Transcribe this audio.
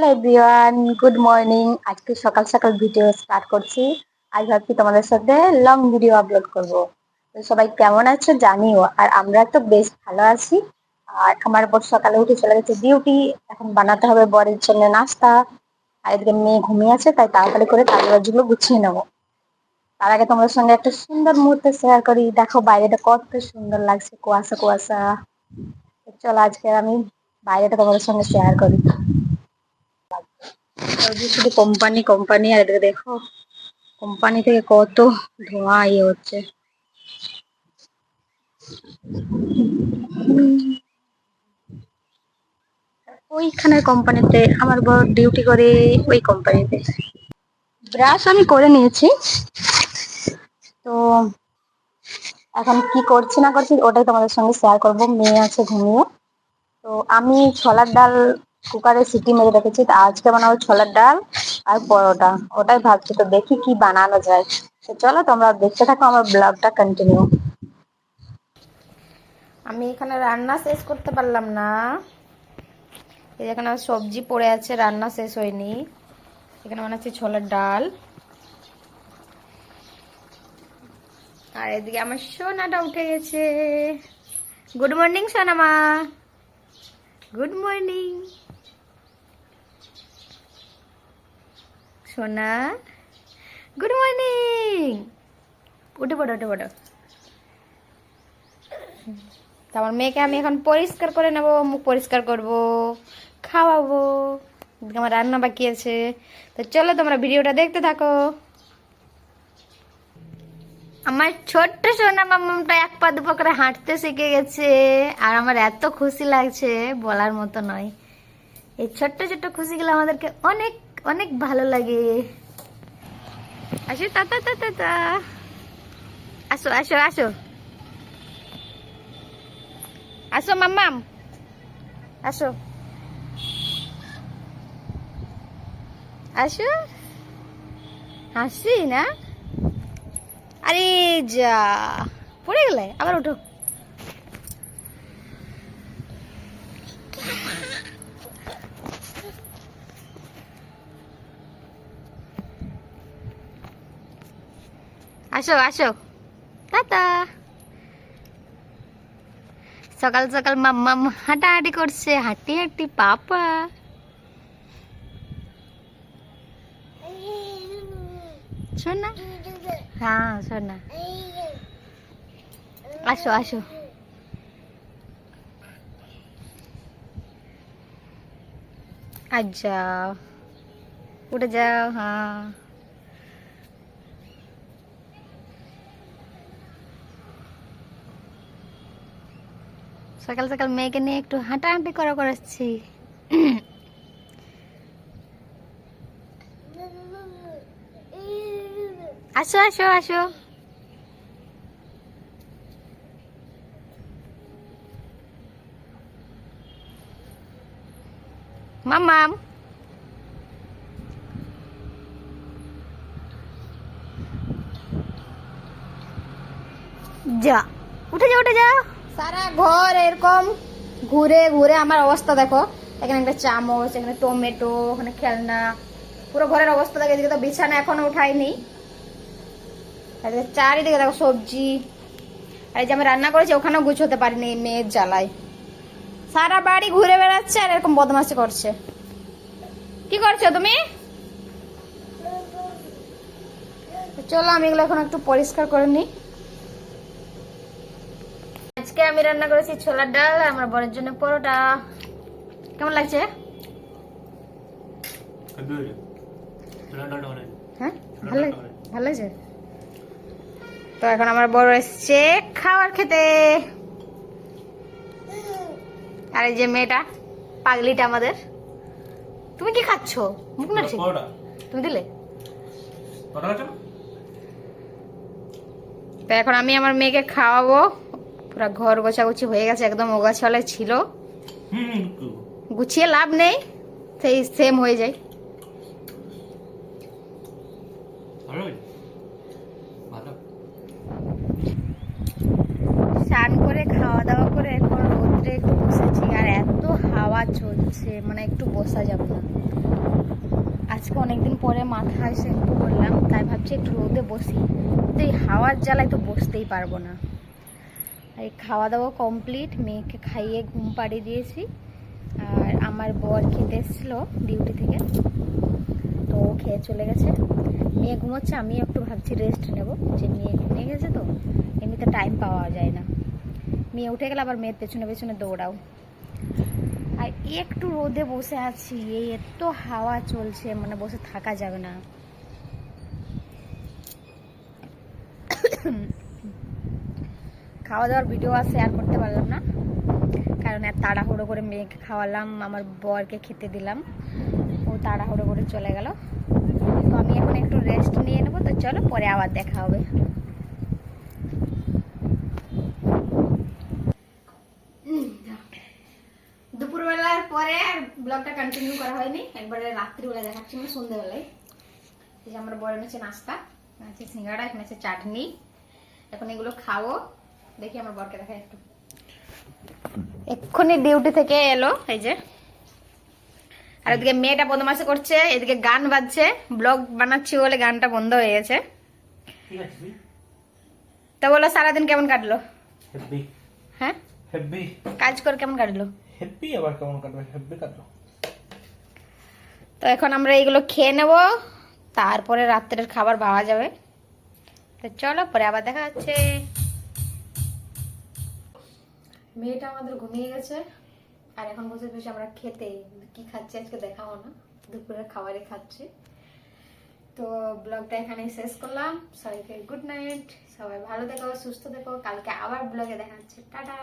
Hello everyone good morning আজকে সকাল সকাল ভিডিও স্টার্ট করছি। আজ ভাবছি তোমাদের সাথে লং ভিডিও আপলোড করব। তো সবাই কেমন আছো জানিও। আর আমরা তো বেশ ভালো আছি। আর আমার বর সকালে উঠে চলে গেছে ডিউটি এখন বানাতে হবে বরের জন্য নাস্তা। আর এদিকে মেয়ে ঘুমিয়ে আছে, তাই তাড়াতাড়ি করে কাজবাজগুলো গুছিয়ে নেব। তার আগে তোমাদের সঙ্গে একটা সুন্দর মুহূর্ত শেয়ার করি। দেখো, বাইরেটা কত সুন্দর লাগছে, কুয়াশা কুয়াশা। চলো আজকে আমি বাইরেটা তোমাদের সঙ্গে শেয়ার করি। শুধু কোম্পানি কোম্পানি আর এদিকে দেখো কোম্পানি থেকে কত ধোঁয়া ইয়ে হচ্ছে। ওইখানের কোম্পানিতে আমার বড় ডিউটি করে ওই কোম্পানিতে ব্রাশ আমি করে নিয়েছি। তো এখন কি করছি না করছি ওটাই তোমাদের সঙ্গে শেয়ার করব। মেয়ে আছে ঘুমিয়ে। তো আমি ছোলার ডাল কুকারে সিটি মেরে রেখেছি। আজকে বানাবো ছোলার ডাল আর পরোটা। ওটাই ভাবছি তো, দেখি কি বানানো যায়। তো চলো তোমরা দেখতে থাকো, আমার ব্লগটা কন্টিনিউ আমি এখানে রান্না শেষ করতে পারলাম না। এখানে আমার সবজি পড়ে আছে, রান্না শেষ হয়নি। এখানে বানাচ্ছি ছোলার ডাল। আর এদিকে আমার সোনাটা উঠে গেছে। গুড মর্নিং সোনামা। গুড মর্নিং সোনা গুড মর্নিং উঠে পড়ো উঠে পড়ো। তো আমার মেয়েকে আমি এখন পরিষ্কার করে নেব, মুখ পরিষ্কার করব, খাওয়াবো। আমার রান্না বাকি আছে। তো চলো তোমরা ভিডিওটা দেখতে থাকো। আমার ছোট্ট সোনা মামুমটা এক পা দুপা করে হাঁটতে শিখে গেছে। আর আমার এত খুশি লাগছে, বলার মতো নয়। এই ছোট্ট ছোট্ট খুশিগুলো আমাদেরকে অনেক অনেক ভালো লাগে। আসো, তা তা তা তা আসো আসো আসো। আসো মাম্মাম আসো। আসো। হাসি না? আরে যা, পড়ে গেলে? আবার ওঠো। আসো আসো। টাটা। সকাল সকাল মাম্মাম হাঁটাহাঁটি করছে হাঁটি হাঁটি পাপা। শোনা হ্যাঁ শোনা আসো আসো। আজ যাও উঠে যাও হ্যাঁ। সকাল সকাল মেয়েকে নিয়ে একটু হাঁটাহাঁটি করা করাচ্ছি। আসো আসো আসো। মামাম যা, উঠে যা উঠে যা সারা ঘর এরকম ঘুরে ঘুরে আমার অবস্থা দেখো। এখানে একটা চামচ, এখানে টমেটো, ওখানে খেলনা, পুরো ঘরের অবস্থা দেখে, এদিকে তো বিছানা এখনও উঠাইনি চারিদিকে দেখো সবজি। আর এই যে আমি রান্না করেছি, ওখানেও গুছোতে পারিনি মেয়ের জ্বালায়। সারা বাড়ি ঘুরে বেড়াচ্ছে আর এরকম বদমাশি করছে। কি করছ তুমি? চলো, আমি এগুলো এখন একটু পরিষ্কার করে নিই। আজকে আমি রান্না করেছি ছোলার ডাল আর আমার বরের জন্য পরোটা। কেমন লাগছে? হ্যাঁ? ভালো লাগছে? তো এখন আমার বড় এসছে খাবার খেতে। আর এই যে মেয়েটা পাগলিটা আমাদের। তুমি কি খাচ্ছ? মুখ না তুমি দিলে? তো এখন আমি আমার মেয়েকে খাওয়াবো। পুরো ঘর গোছাগুছি হয়ে গেছে একদম ওগাছলে ছিল। গুছিয়ে লাভ নেই সেই সেম হয়ে যায়। চান করে খাওয়া দাওয়া করে এখন রোদ্রে একটু বসেছি আর এত হাওয়া চলছে মানে একটু বসা যাবে না। আজকে অনেকদিন পরে মাথায় শ্যাম্পু করলাম তাই ভাবছি একটু রোদে বসি। তো এই হাওয়ার জ্বালায় তো বসতেই পারব না। আর এই খাওয়া দাওয়া কমপ্লিট মেয়েকে খাইয়ে ঘুম পাড়িয়ে দিয়েছি। আর আমার বর খেতে এসেছিল ডিউটি থেকে, তো ও খেয়ে চলে গেছে। মেয়ে ঘুমোচ্ছে, আমি একটু ভাবছি রেস্ট নেব। যে মেয়ে ঘুমিয়ে গেছে তো এমনিতে টাইম পাওয়া যায় না। মেয়ে উঠে গেলে, আবার মেয়ের পেছনে পেছনে দৌড়াও। আর একটু রোদে বসে আছি, এই এত হাওয়া চলছে মানে বসে থাকা যাবে না। খাওয়া দাওয়ার ভিডিও আর শেয়ার করতে পারলাম না। কারণ আর তাড়াহুড়ো করে মেয়েকে খাওয়ালাম, আমার বরকে খেতে দিলাম। ও তাড়াহুড়ো করে চলে গেল। তো আমি এখন একটু রেস্ট নিয়ে নেব, তো চলো পরে আবার দেখা হবে। দুপুরবেলার পরে ব্লগটা কন্টিনিউ করা হয়নি। একবারে রাত্রিবেলা দেখাচ্ছি মানে সন্ধ্যেবেলায়। এই যে আমার বড় এনেছে নাস্তা আছে সিঙ্গাড়া এখানে চাটনি। এখন এগুলো খাব। দেখি আমার বরকে দেখা একটু। এক্ষুনি ডিউটি থেকে এলো এই যে। আর ওদিকে মেয়েটা বদমাশি করছে এদিকে গান বাজছে ব্লগ বানাচ্ছি বলে গানটা বন্ধ হয়ে গেছে। ঠিক আছে তো বলো সারাদিন কেমন কাটলো? হ্যাঁ? কাজ করে কেমন কাটলো? আবার কেমন কাটবে? হেব্বি কাটলো। তো এখন আমরা এইগুলো খেয়ে নেব তারপরে রাত্রের খাবার পাওয়া যাবে। তো চলো পরে আবার দেখা যাচ্ছে মেয়েটা আমাদের ঘুমিয়ে গেছে, আর এখন বসে বসে আমরা খেতে, কি খাচ্ছি আজকে দেখাও না, দুপুরের খাবারে খাচ্ছি। তো ব্লগটা এখানেই শেষ করলাম, সবাইকে গুড নাইট সবাই ভালো দেখো সুস্থ দেখো কালকে আবার ব্লগে দেখাচ্ছে, টাটা।